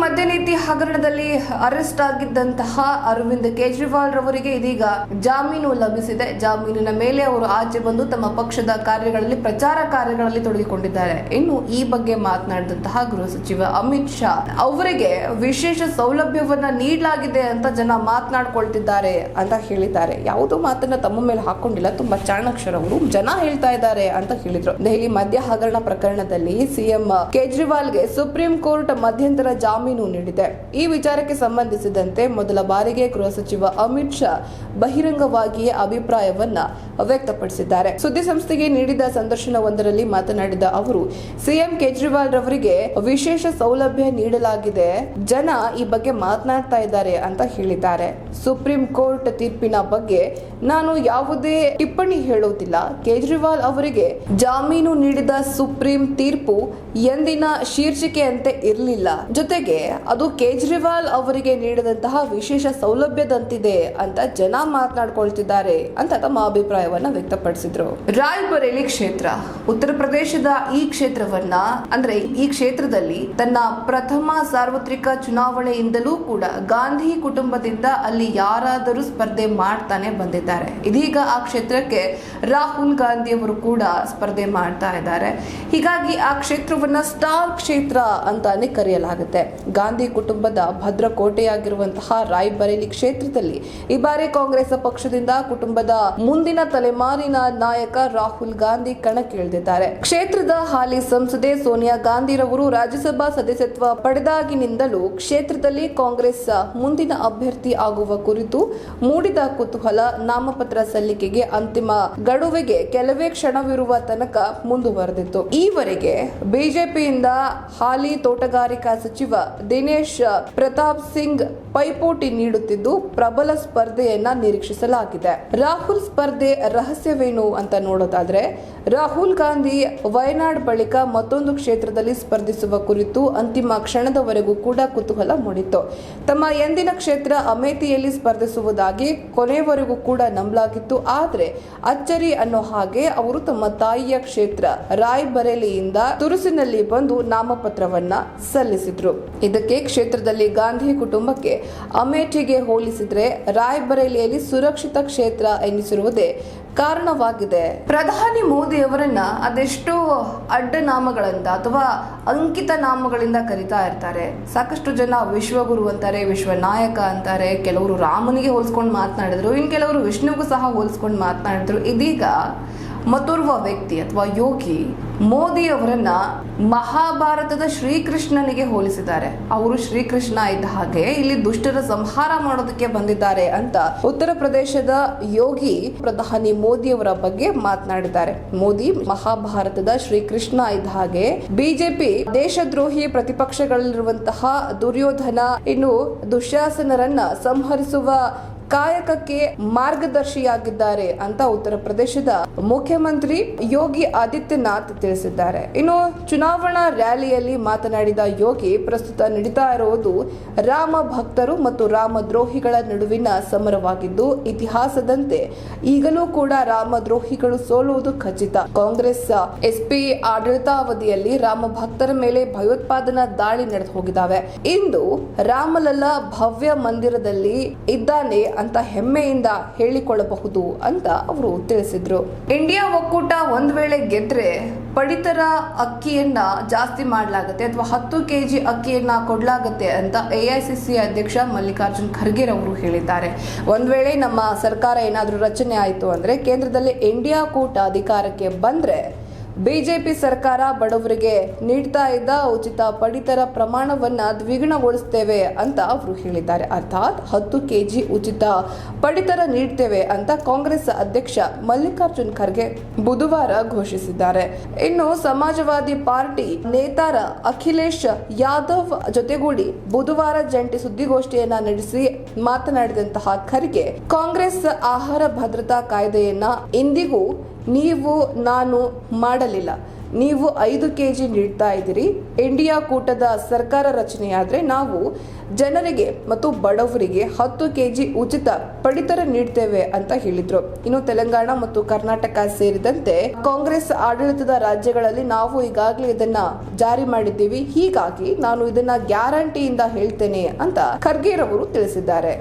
ಮದ್ಯ ನೀತಿ ಹಗರಣದಲ್ಲಿ ಅರೆಸ್ಟ್ ಆಗಿದ್ದಂತಹ ಅರವಿಂದ್ ಕೇಜ್ರಿವಾಲ್ ರವರಿಗೆ ಇದೀಗ ಜಾಮೀನು ಲಭಿಸಿದೆ. ಜಾಮೀನಿನ ಮೇಲೆ ಅವರು ಆಚೆ ಬಂದು ತಮ್ಮ ಪಕ್ಷದ ಕಾರ್ಯಗಳಲ್ಲಿ, ಪ್ರಚಾರ ಕಾರ್ಯಗಳಲ್ಲಿ ತೊಡಗಿಕೊಂಡಿದ್ದಾರೆ. ಇನ್ನು ಈ ಬಗ್ಗೆ ಮಾತನಾಡಿದಂತಹ ಗೃಹ ಸಚಿವ ಅಮಿತ್ ಶಾ, ಅವರಿಗೆ ವಿಶೇಷ ಸೌಲಭ್ಯವನ್ನ ನೀಡಲಾಗಿದೆ ಅಂತ ಜನ ಮಾತನಾಡ್ಕೊಳ್ತಿದ್ದಾರೆ ಅಂತ ಹೇಳಿದ್ದಾರೆ. ಯಾವುದೋ ಮಾತನ್ನ ತಮ್ಮ ಮೇಲೆ ಹಾಕೊಂಡಿಲ್ಲ, ತುಂಬಾ ಚಾಣಾಕ್ಷರ ಅವರು ಜನ ಹೇಳ್ತಾ ಇದ್ದಾರೆ ಅಂತ ಹೇಳಿದ್ರು. ದೆಹಲಿ ಮದ್ಯ ಹಗರಣ ಪ್ರಕರಣದಲ್ಲಿ ಸಿಎಂ ಕೇಜ್ರಿವಾಲ್ಗೆ ಸುಪ್ರೀಂ ಕೋರ್ಟ್ ಮಧ್ಯಂತರ ಜಾಮೀನು ನೀಡಿದೆ. ಈ ವಿಚಾರಕ್ಕೆ ಸಂಬಂಧಿಸಿದಂತೆ ಮೊದಲ ಬಾರಿಗೆ ಗೃಹ ಸಚಿವ ಅಮಿತ್ ಶಾ ಬಹಿರಂಗವಾಗಿಯೇ ಅಭಿಪ್ರಾಯವನ್ನ ವ್ಯಕ್ತಪಡಿಸಿದ್ದಾರೆ. ಸುದ್ದಿ ಸಂಸ್ಥೆಗೆ ನೀಡಿದ ಸಂದರ್ಶನವೊಂದರಲ್ಲಿ ಮಾತನಾಡಿದ ಅವರು, ಸಿಎಂ ಕೇಜ್ರಿವಾಲ್ ರವರಿಗೆ ವಿಶೇಷ ಸೌಲಭ್ಯ ನೀಡಲಾಗಿದೆ. ಜನ ಈ ಬಗ್ಗೆ ಮಾತನಾಡ್ತಾ ಇದ್ದಾರೆ ಅಂತ ಹೇಳಿದ್ದಾರೆ. ಸುಪ್ರೀಂ ಕೋರ್ಟ್ ತೀರ್ಪಿನ ಬಗ್ಗೆ ನಾನು ಯಾವುದೇ ಟಿಪ್ಪಣಿ ಹೇಳುವುದಿಲ್ಲ. ಕೇಜ್ರಿವಾಲ್ ಅವರಿಗೆ ಜಾಮೀನು ನೀಡಿದ ಸುಪ್ರೀಂ ತೀರ್ಪು ಎಂದಿನ ಶೀರ್ಷಿಕೆಯಂತೆ ಇರಲಿಲ್ಲ. ಜೊತೆಗೆ ಅದು ಕೇಜ್ರಿವಾಲ್ ಅವರಿಗೆ ನೀಡಿದಂತಹ ವಿಶೇಷ ಸೌಲಭ್ಯದಂತಿದೆ ಅಂತ ಜನ ಮಾತನಾಡ್ಕೊಳ್ತಿದ್ದಾರೆ ಅಂತ ತಮ್ಮ ಅಭಿಪ್ರಾಯವನ್ನ ವ್ಯಕ್ತಪಡಿಸಿದ್ರು. ರಾಯ್ಬರೇಲಿ ಕ್ಷೇತ್ರ, ಉತ್ತರ ಪ್ರದೇಶದ ಈ ಕ್ಷೇತ್ರವನ್ನ, ಅಂದ್ರೆ ಈ ಕ್ಷೇತ್ರದಲ್ಲಿ ತನ್ನ ಪ್ರಥಮ ಸಾರ್ವತ್ರಿಕ ಚುನಾವಣೆಯಿಂದಲೂ ಕೂಡ ಗಾಂಧಿ ಕುಟುಂಬದಿಂದ ಅಲ್ಲಿ ಯಾರಾದರೂ ಸ್ಪರ್ಧೆ ಮಾಡ್ತಾನೆ ಬಂದಿದ್ದಾರೆ. ಇದೀಗ ಆ ಕ್ಷೇತ್ರಕ್ಕೆ ರಾಹುಲ್ ಗಾಂಧಿ ಅವರು ಕೂಡ ಸ್ಪರ್ಧೆ ಮಾಡ್ತಾ ಇದ್ದಾರೆ. ಹೀಗಾಗಿ ಆ ಕ್ಷೇತ್ರವನ್ನ ಸ್ಟಾರ್ ಕ್ಷೇತ್ರ ಅಂತಾನೆ ಕರೆಯಲಾಗುತ್ತೆ. ಗಾಂಧಿ ಕುಟುಂಬದ ಭದ್ರಕೋಟೆಯಾಗಿರುವಂತಹ ರಾಯ್ಬರೇಲಿ ಕ್ಷೇತ್ರದಲ್ಲಿ ಈ ಬಾರಿ ಕಾಂಗ್ರೆಸ್ ಪಕ್ಷದಿಂದ ಕುಟುಂಬದ ಮುಂದಿನ ತಲೆಮಾರಿನ ನಾಯಕ ರಾಹುಲ್ ಗಾಂಧಿ ಕಣಕ್ಕಿಳಿದಿದ್ದಾರೆ. ಕ್ಷೇತ್ರದ ಹಾಲಿ ಸಂಸದೆ ಸೋನಿಯಾ ಗಾಂಧಿರವರು ರಾಜ್ಯಸಭಾ ಸದಸ್ಯತ್ವ ಪಡೆದಾಗಿನಿಂದಲೂ ಕ್ಷೇತ್ರದಲ್ಲಿ ಕಾಂಗ್ರೆಸ್ ಮುಂದಿನ ಅಭ್ಯರ್ಥಿ ಆಗುವ ಕುರಿತು ಮೂಡಿದ ಕುತೂಹಲ ನಾಮಪತ್ರ ಸಲ್ಲಿಕೆಗೆ ಅಂತಿಮ ಗಡುವಿಗೆ ಕೆಲವೇ ಕ್ಷಣವಿರುವ ತನಕ ಮುಂದುವರೆದಿತ್ತು. ಈವರೆಗೆ ಬಿಜೆಪಿಯಿಂದ ಹಾಲಿ ತೋಟಗಾರಿಕಾ ಸಚಿವ ದಿನೇಶ್ ಪ್ರತಾಪ್ ಸಿಂಗ್ ಪೈಪೋಟಿ ನೀಡುತ್ತಿದ್ದು ಪ್ರಬಲ ಸ್ಪರ್ಧೆಯನ್ನ ನಿರೀಕ್ಷಿಸಲಾಗಿದೆ. ರಾಹುಲ್ ಸ್ಪರ್ಧೆ ರಹಸ್ಯವೇನು ಅಂತ ನೋಡೋದಾದರೆ, ರಾಹುಲ್ ಗಾಂಧಿ ವಯನಾಡ್ ಬಳಿಕ ಮತ್ತೊಂದು ಕ್ಷೇತ್ರದಲ್ಲಿ ಸ್ಪರ್ಧಿಸುವ ಕುರಿತು ಅಂತಿಮ ಕ್ಷಣದವರೆಗೂ ಕೂಡ ಕುತೂಹಲ ಮೂಡಿತ್ತು. ತಮ್ಮ ಎಂದಿನ ಕ್ಷೇತ್ರ ಅಮೇಥಿಯಲ್ಲಿ ಸ್ಪರ್ಧಿಸುವುದಾಗಿ ಕೊನೆವರೆಗೂ ಕೂಡ ನಂಬಲಾಗಿತ್ತು. ಆದರೆ ಅಚ್ಚರಿ ಅನ್ನೋ ಹಾಗೆ ಅವರು ತಮ್ಮ ತಾಯಿಯ ಕ್ಷೇತ್ರ ರಾಯ್ಬರೇಲಿಯಿಂದ ತುರುಸಿನಲ್ಲಿ ಬಂದು ನಾಮಪತ್ರವನ್ನ ಸಲ್ಲಿಸಿದ್ರು. ಇದಕ್ಕೆ ಕ್ಷೇತ್ರದಲ್ಲಿ ಗಾಂಧಿ ಕುಟುಂಬಕ್ಕೆ ಅಮೇಠಿಗೆ ಹೋಲಿಸಿದ್ರೆ ರಾಯ್ಬರೇಲಿಯಲ್ಲಿ ಸುರಕ್ಷಿತ ಕ್ಷೇತ್ರ ಎನ್ನಿಸಿರುವುದೇ ಕಾರಣವಾಗಿದೆ. ಪ್ರಧಾನಿ ಮೋದಿ ಅವರನ್ನ ಅದೆಷ್ಟೋ ಅಡ್ಡ ನಾಮಗಳಿಂದ ಅಥವಾ ಅಂಕಿತ ನಾಮಗಳಿಂದ ಕರಿತಾ ಇರ್ತಾರೆ. ಸಾಕಷ್ಟು ಜನ ವಿಶ್ವಗುರು ಅಂತಾರೆ, ವಿಶ್ವ ನಾಯಕ ಅಂತಾರೆ, ಕೆಲವರು ರಾಮನಿಗೆ ಹೋಲಿಸ್ಕೊಂಡು ಮಾತನಾಡಿದ್ರು, ಇನ್ ಕೆಲವರು ವಿಷ್ಣುಗೂ ಸಹ ಹೋಲಿಸ್ಕೊಂಡು ಮಾತನಾಡಿದ್ರು. ಇದೀಗ ಮತ್ತೋರ್ವ ವ್ಯಕ್ತಿ ಅಥವಾ ಯೋಗಿ ಮೋದಿ ಅವರನ್ನ ಮಹಾಭಾರತದ ಶ್ರೀಕೃಷ್ಣನಿಗೆ ಹೋಲಿಸಿದ್ದಾರೆ. ಅವರು ಶ್ರೀಕೃಷ್ಣ ಇದ್ದ ಹಾಗೆ ಇಲ್ಲಿ ದುಷ್ಟರ ಸಂಹಾರ ಮಾಡೋದಕ್ಕೆ ಬಂದಿದ್ದಾರೆ ಅಂತ ಉತ್ತರ ಪ್ರದೇಶದ ಯೋಗಿ ಪ್ರಧಾನಿ ಮೋದಿ ಅವರ ಬಗ್ಗೆ ಮಾತನಾಡಿದ್ದಾರೆ. ಮೋದಿ ಮಹಾಭಾರತದ ಶ್ರೀಕೃಷ್ಣ ಇದ್ದ ಹಾಗೆ ಬಿಜೆಪಿ ದೇಶದ್ರೋಹಿ ಪ್ರತಿಪಕ್ಷಗಳಲ್ಲಿರುವಂತಹ ದುರ್ಯೋಧನ ಇನ್ನು ದುಶ್ಯಾಸನರನ್ನ ಸಂಹರಿಸುವ ಕಾಯಕಕ್ಕೆ ಮಾರ್ಗದರ್ಶಿಯಾಗಿದ್ದಾರೆ ಅಂತ ಉತ್ತರ ಪ್ರದೇಶದ ಮುಖ್ಯಮಂತ್ರಿ ಯೋಗಿ ಆದಿತ್ಯನಾಥ್ ತಿಳಿಸಿದ್ದಾರೆ. ಇನ್ನು ಚುನಾವಣಾ ರ್ಯಾಲಿಯಲ್ಲಿ ಮಾತನಾಡಿದ ಯೋಗಿ, ಪ್ರಸ್ತುತ ನಡೀತಾ ಇರುವುದು ರಾಮ ಭಕ್ತರು ಮತ್ತು ರಾಮದ್ರೋಹಿಗಳ ನಡುವಿನ ಸಮರವಾಗಿದ್ದು, ಇತಿಹಾಸದಂತೆ ಈಗಲೂ ಕೂಡ ರಾಮದ್ರೋಹಿಗಳು ಸೋಲುವುದು ಖಚಿತ. ಕಾಂಗ್ರೆಸ್, ಎಸ್ಪಿ ಆಡಳಿತಾವಧಿಯಲ್ಲಿ ರಾಮ ಭಕ್ತರ ಮೇಲೆ ಭಯೋತ್ಪಾದನಾ ದಾಳಿ ನಡೆದು ಹೋಗಿದ್ದಾವೆ ಇಂದು ರಾಮಲಲ್ಲ ಭವ್ಯ ಮಂದಿರದಲ್ಲಿ ಇದ್ದಾನೆ ಅಂತ ಹೆಮ್ಮೆಯಿಂದ ಹೇಳಿಕೊಳ್ಳಬಹುದು ಅಂತ ಅವರು ತಿಳಿಸಿದ್ರು. ಇಂಡಿಯಾ ಒಕ್ಕೂಟ ಒಂದ್ ವೇಳೆ ಗೆದ್ರೆ ಪಡಿತರ ಅಕ್ಕಿಯನ್ನ ಜಾಸ್ತಿ ಮಾಡಲಾಗುತ್ತೆ ಅಥವಾ ಹತ್ತು ಕೆಜಿ ಅಕ್ಕಿಯನ್ನ ಕೊಡಲಾಗುತ್ತೆ ಅಂತ ಎಐಸಿಸಿ ಅಧ್ಯಕ್ಷ ಮಲ್ಲಿಕಾರ್ಜುನ್ ಖರ್ಗೆ ಅವರು ಹೇಳಿದ್ದಾರೆ. ಒಂದ್ ವೇಳೆ ನಮ್ಮ ಸರ್ಕಾರ ಏನಾದರೂ ರಚನೆ ಆಯಿತು ಅಂದ್ರೆ ಕೇಂದ್ರದಲ್ಲಿ ಇಂಡಿಯಾ ಕೂಟ ಅಧಿಕಾರಕ್ಕೆ ಬಂದ್ರೆ ಬಿಜೆಪಿ ಸರ್ಕಾರ ಬಡವರಿಗೆ ನೀಡ್ತಾ ಇದ್ದ ಉಚಿತ ಪಡಿತರ ಪ್ರಮಾಣವನ್ನ ದ್ವಿಗುಣಗೊಳಿಸ್ತೇವೆ ಅಂತ ಅವರು ಹೇಳಿದ್ದಾರೆ. ಅರ್ಥಾತ್ ಹತ್ತು ಕೆಜಿ ಉಚಿತ ಪಡಿತರ ನೀಡ್ತೇವೆ ಅಂತ ಕಾಂಗ್ರೆಸ್ ಅಧ್ಯಕ್ಷ ಮಲ್ಲಿಕಾರ್ಜುನ್ ಖರ್ಗೆ ಬುಧವಾರ ಘೋಷಿಸಿದ್ದಾರೆ. ಇನ್ನು ಸಮಾಜವಾದಿ ಪಾರ್ಟಿ ನೇತಾರ ಅಖಿಲೇಶ್ ಯಾದವ್ ಜೊತೆಗೂಡಿ ಬುಧವಾರ ಜಂಟಿ ಸುದ್ದಿಗೋಷ್ಠಿಯನ್ನ ನಡೆಸಿ ಮಾತನಾಡಿದಂತಹ ಖರ್ಗೆ, ಕಾಂಗ್ರೆಸ್ ಆಹಾರ ಭದ್ರತಾ ಕಾಯ್ದೆಯನ್ನ ಇಂದಿಗೂ ನೀವು ನಾನು ಮಾಡಲಿಲ್ಲ. ನೀವು ಐದು ಕೆಜಿ ನೀಡ್ತಾ ಇದ್ದೀರಿ. ಇಂಡಿಯಾ ಕೂಟದ ಸರ್ಕಾರ ರಚನೆಯಾದರೆ ನಾವು ಜನರಿಗೆ ಮತ್ತು ಬಡವರಿಗೆ ಹತ್ತು ಕೆಜಿ ಉಚಿತ ಪಡಿತರ ನೀಡ್ತೇವೆ ಅಂತ ಹೇಳಿದ್ರು. ಇನ್ನು ತೆಲಂಗಾಣ ಮತ್ತು ಕರ್ನಾಟಕ ಸೇರಿದಂತೆ ಕಾಂಗ್ರೆಸ್ ಆಡಳಿತದ ರಾಜ್ಯಗಳಲ್ಲಿ ನಾವು ಈಗಾಗಲೇ ಇದನ್ನ ಜಾರಿ ಮಾಡಿದ್ದೀವಿ. ಹೀಗಾಗಿ ನಾನು ಇದನ್ನ ಗ್ಯಾರಂಟಿಯಿಂದ ಹೇಳ್ತೇನೆ ಅಂತ ಖರ್ಗೆರವರು ತಿಳಿಸಿದ್ದಾರೆ.